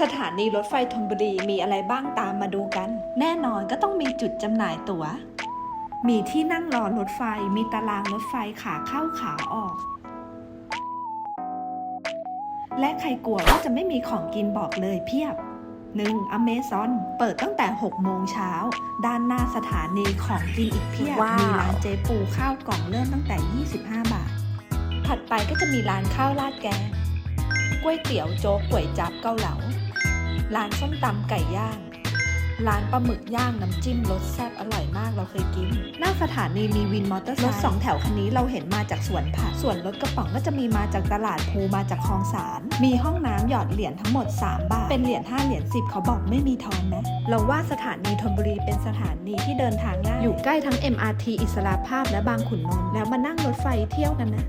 สถานีรถไฟธนบุรีมีอะไรบ้างตามมาดูกัน แน่นอนก็ต้องมีจุดจำหน่ายตั๋ว มีที่นั่งรอรถไฟ มีตารางรถไฟขาเข้าขาออก และใครกลัวว่าจะไม่มีของกินบอกเลยเพียบ 1. อเมซอน เปิดตั้งแต่ 6 โมงเช้า ด้านหน้าสถานีของกินอีกเพียบว้าวมีร้านเจปูข้าวกล่องเริ่มตั้งแต่ 25 บาท ถัดไปก็จะมีร้านข้าวราดแกง ก๋วยเตี๋ยวโจ๊กก๋วยจั๊บเกาเหลา ร้านส้มตำไก่ย่าง ร้านปลาหมึกย่างน้ำจิ้มรสแซ่บอร่อยมากเราเคยกิน หน้าสถานีมีวินมอเตอร์ไซค์รถสองแถวคันนี้เราเห็นมาจากสวนผักส่วนรถกระป๋องก็จะมีมาจากตลาดภูมาจากคลองสาร มีห้องน้ำหยอดเหรียญทั้งหมด 3 บาท เป็นเหรียญ5เหรียญ10 เขาบอกไม่มีทอนนะเราว่าสถานีธนบุรีเป็นสถานีที่เดินทางง่ายอยู่ใกล้ทั้ง MRT อิสราภาพและบางขุนนนท์แล้วมานั่งรถไฟเที่ยวกันนะ